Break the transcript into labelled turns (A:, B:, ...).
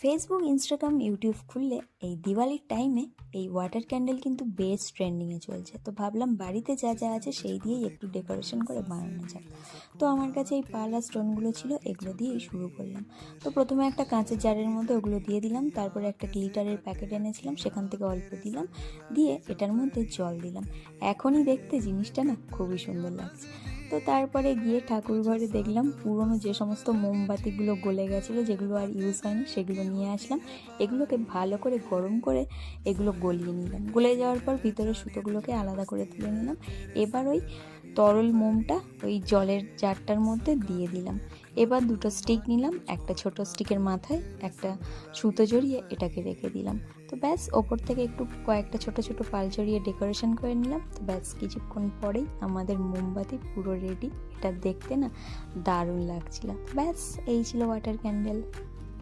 A: Facebook Instagram YouTube খুললে এই দিওয়ালির টাইমে এই ওয়াটার ক্যান্ডেল কিন্তু বেশ ট্রেন্ডিংয়ে চলছে। তো ভাবলাম বাড়িতে যা যা আছে সেই দিয়েই একটু ডেকোরেশন করে বানানো যাক। তো আমার কাছে এই পার্লা স্টোনগুলো ছিল, এগুলো দিয়েই শুরু করলাম। তো প্রথমে একটা কাঁচের জারের মধ্যে ওগুলো দিয়ে দিলাম, তারপরে একটা গ্লিটারের প্যাকেট এনেছিলাম, সেখান থেকে অল্প দিলাম, দিয়ে এটার মধ্যে জল দিলাম। এখনই দেখতে জিনিসটা না খুবই সুন্দর লাগছে। তো তারপরে গিয়ে ঠাকুর ঘরে দেখলাম পুরনো যে সমস্ত মোমবাতিগুলো গলে গেছিল, যেগুলো আর ইউজ হয়নি, সেগুলো নিয়ে আসলাম। এগুলোকে ভালো করে গরম করে এগুলো গলিয়ে নিলাম। গলে যাওয়ার পর ভিতরে সুতোগুলোকে আলাদা করে তুলে নিলাম। এবার ওই তরল মোমটা ওই জলের জারটার মধ্যে দিয়ে দিলাম। এবার দুটো স্টিক নিলাম, একটা ছোট স্টিকের মাথায়, একটা সুতো জড়িয়ে এটাকে রেখে দিলাম। তো ব্যাস, ওপর থেকে একটু কয়েকটা ছোট ছোট পাল জড়িয়ে ডেকোরেশন করে নিলাম। তো ব্যাস, কিছুক্ষণ পরেই আমাদের মোমবাতি পুরো রেডি এটা দেখতে না দারুণ লাগছিল। ব্যাস, এই ছিল ওয়াটার ক্যান্ডেল